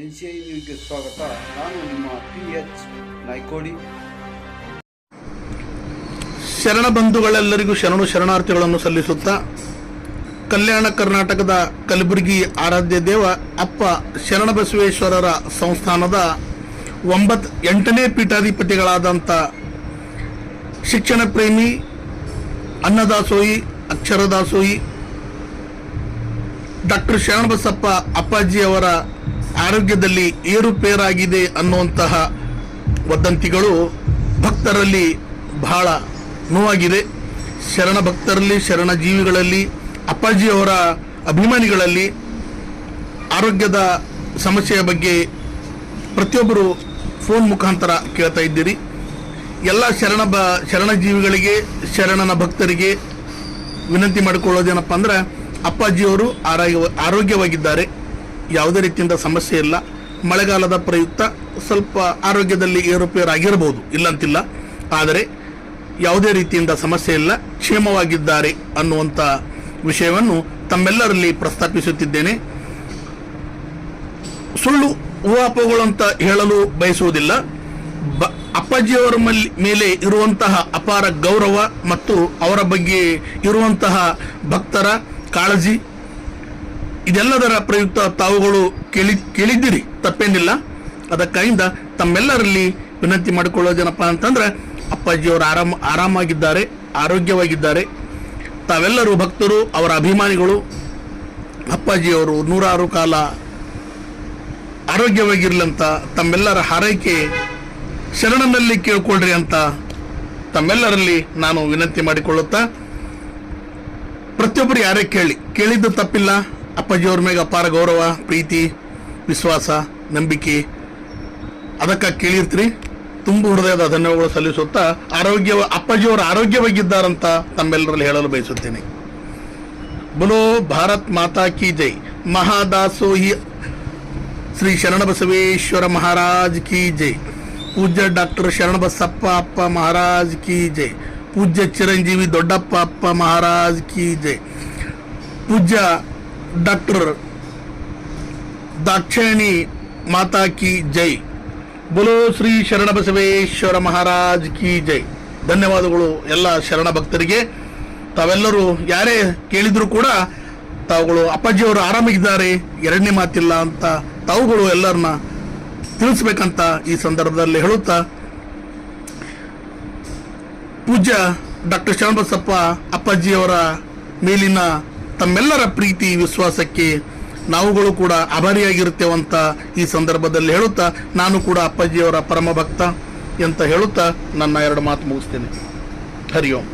N C ಸ್ವಾಗತ. ನಾನು ನಿಮ್ಮ ಪಿ ಎಚ್ ನಾಯ್ಕೋಡಿ. ಶರಣ ಬಂಧುಗಳೆಲ್ಲರಿಗೂ ಶರಣು ಶರಣಾರ್ಥಿಗಳನ್ನು ಸಲ್ಲಿಸುತ್ತಾ ಕಲ್ಯಾಣ ಕರ್ನಾಟಕದ ಕಲಬುರಗಿ ಆರಾಧ್ಯ ದೇವ ಅಪ್ಪ ಶರಣಬಸವೇಶ್ವರರ ಸಂಸ್ಥಾನದ ಒಂಬತ್ ಎಂಟನೇ ಪೀಠಾಧಿಪತಿಗಳಾದಂಥ ಶಿಕ್ಷಣ ಪ್ರೇಮಿ ಅನ್ನದಾಸೋಯಿ, ಅಕ್ಷರದಾಸೋಯಿ, ಡಾಕ್ಟರ್ ಶರಣಬಸಪ್ಪ ಅಪ್ಪಾಜಿಯವರ ಆರೋಗ್ಯದಲ್ಲಿ ಏರುಪೇರಾಗಿದೆ ಅನ್ನುವಂತಹ ವದಂತಿಗಳು ಭಕ್ತರಲ್ಲಿ ಬಹಳ ನೋವಾಗಿದೆ. ಶರಣ ಭಕ್ತರಲ್ಲಿ, ಶರಣ ಜೀವಿಗಳಲ್ಲಿ ಅಪ್ಪಾಜಿಯವರ ಅಭಿಮಾನಿಗಳಲ್ಲಿ ಆರೋಗ್ಯದ ಸಮಸ್ಯೆಯ ಬಗ್ಗೆ ಪ್ರತಿಯೊಬ್ಬರು ಫೋನ್ ಮುಖಾಂತರ ಕೇಳ್ತಾ ಇದ್ದೀರಿ. ಎಲ್ಲ ಶರಣ ಬ, ಶರಣ ಜೀವಿಗಳಿಗೆ, ಶರಣನ ಭಕ್ತರಿಗೆ ವಿನಂತಿ ಮಾಡಿಕೊಳ್ಳೋದೇನಪ್ಪ ಅಂದ್ರೆ, ಅಪ್ಪಾಜಿಯವರು ಆರೋಗ್ಯ, ಆರೋಗ್ಯವಾಗಿದ್ದಾರೆ. ಯಾವುದೇ ರೀತಿಯಿಂದ ಸಮಸ್ಯೆ ಇಲ್ಲ. ಮಳೆಗಾಲದ ಪ್ರಯುಕ್ತ ಸ್ವಲ್ಪ ಆರೋಗ್ಯದಲ್ಲಿ ಏರುಪೇರಾಗಿರಬಹುದು ಇಲ್ಲಂತಿಲ್ಲ. ಆದರೆ ಯಾವುದೇ ರೀತಿಯಿಂದ ಸಮಸ್ಯೆ ಇಲ್ಲ, ಕ್ಷೇಮವಾಗಿದ್ದಾರೆ ಅನ್ನುವಂಥ ವಿಷಯವನ್ನು ತಮ್ಮೆಲ್ಲರಲ್ಲಿ ಪ್ರಸ್ತಾಪಿಸುತ್ತಿದ್ದೇನೆ. ಸುಳ್ಳು ಊಹಾಪಗಳು ಅಂತ ಹೇಳಲು ಬಯಸುವುದಿಲ್ಲ. ಬ, ಅಪ್ಪಾಜಿಯವರ ಮಲ್- ಇರುವಂತಹ ಅಪಾರ ಗೌರವ ಮತ್ತು ಅವರ ಬಗ್ಗೆ ಇರುವಂತಹ ಭಕ್ತರ ಕಾಳಜಿ ಇದೆಲ್ಲದರ ಪ್ರಯುಕ್ತ ತಾವುಗಳು ಕೇಳಿ, ಕೇಳಿದ್ದೀರಿ, ತಪ್ಪೇನಿಲ್ಲ. ಅದಕ್ಕಾಗಿಂದ ತಮ್ಮೆಲ್ಲರಲ್ಲಿ ವಿನಂತಿ ಮಾಡಿಕೊಳ್ಳೋದೇನಪ್ಪ ಅಂತಂದ್ರೆ, ಅಪ್ಪಾಜಿಯವರು ಆರಾಮ, ಆರಾಮಾಗಿದ್ದಾರೆ, ಆರೋಗ್ಯವಾಗಿದ್ದಾರೆ. ತಾವೆಲ್ಲರೂ ಭಕ್ತರು, ಅವರ ಅಭಿಮಾನಿಗಳು. ಅಪ್ಪಾಜಿಯವರು ನೂರಾರು ಕಾಲ ಆರೋಗ್ಯವಾಗಿರಲಂತ ತಮ್ಮೆಲ್ಲರ ಹಾರೈಕೆ ಶರಣನಲ್ಲಿ ಕೇಳ್ಕೊಳ್ರಿ ಅಂತ ತಮ್ಮೆಲ್ಲರಲ್ಲಿ ನಾನು ವಿನಂತಿ ಮಾಡಿಕೊಳ್ಳುತ್ತಾ, ಪ್ರತಿಯೊಬ್ಬರು ಯಾರೇ ಕೇಳಿ, ಕೇಳಿದ್ದು ತಪ್ಪಿಲ್ಲ. ಅಪ್ಪಾಜಿಯವ್ರ ಮೇಲೆ ಅಪಾರ ಗೌರವ, ಪ್ರೀತಿ, ವಿಶ್ವಾಸ, ನಂಬಿಕೆ. ಅದಕ್ಕೆ ಕೇಳಿರ್ತೀರಿ, ತುಂಬ ಹೃದಯದ ಧನ್ಯವಾದಗಳು ಸಲ್ಲಿಸುತ್ತಾ ಆರೋಗ್ಯ ಅಪ್ಪಾಜಿಯವರು ಆರೋಗ್ಯವಾಗಿದ್ದಾರಂತ ತಮ್ಮೆಲ್ಲರಲ್ಲಿ ಹೇಳಲು ಬಯಸುತ್ತೇನೆ. ಬಲೋ ಭಾರತ್ ಮಾತಾ ಕಿ ಜೈ. ಮಹಾದಾಸೋಹಿ ಶ್ರೀ ಶರಣಬಸವೇಶ್ವರ ಮಹಾರಾಜ್ ಕಿ ಜೈ. ಪೂಜ್ಯ ಡಾಕ್ಟರ್ ಶರಣಬಸಪ್ಪ ಅಪ್ಪ ಮಹಾರಾಜ್ ಕಿ ಜೈ. ಪೂಜ್ಯ ಚಿರಂಜೀವಿ ದೊಡ್ಡಪ್ಪ ಅಪ್ಪ ಮಹಾರಾಜ್ ಕಿ ಜೈ. ಪೂಜ್ಯ ಡಾಕ್ಟರ್ ದಾಕ್ಷಾಯಣಿ ಮಾತಾ ಕಿ ಜೈ. ಬಲೋ ಶ್ರೀ ಶರಣ ಬಸವೇಶ್ವರ ಮಹಾರಾಜ್ ಕಿ ಜೈ. ಧನ್ಯವಾದಗಳು ಎಲ್ಲ ಶರಣ ಭಕ್ತರಿಗೆ ತಾವೆಲ್ಲರೂ ಯಾರೇ ಕೇಳಿದರೂ ಕೂಡ ತಾವುಗಳು ಅಪ್ಪಾಜಿಯವರು ಆರಾಮಾಗಿದ್ದಾರೆ, ಎರಡನೇ ಮಾತಿಲ್ಲ ಅಂತ ತಾವುಗಳು ಎಲ್ಲರನ್ನ ತಿಳಿಸ್ಬೇಕಂತ ಈ ಸಂದರ್ಭದಲ್ಲಿ ಹೇಳುತ್ತಾ, ಪೂಜ್ಯ ಡಾಕ್ಟರ್ ಶರಣಬಸಪ್ಪ ಅಪ್ಪಾಜಿಯವರ ಮೇಲಿನ ತಮ್ಮೆಲ್ಲರ ಪ್ರೀತಿ, ವಿಶ್ವಾಸಕ್ಕೆ ನಾವುಗಳು ಕೂಡ ಆಭಾರಿಯಾಗಿರುತ್ತೇವಂತ ಈ ಸಂದರ್ಭದಲ್ಲಿ ಹೇಳುತ್ತಾ, ನಾನು ಕೂಡ ಅಪ್ಪಾಜಿಯವರ ಪರಮ ಭಕ್ತ ಅಂತ ಹೇಳುತ್ತಾ ನನ್ನ ಎರಡು ಮಾತು ಮುಗಿಸ್ತೇನೆ. ಹರಿ ಓಂ.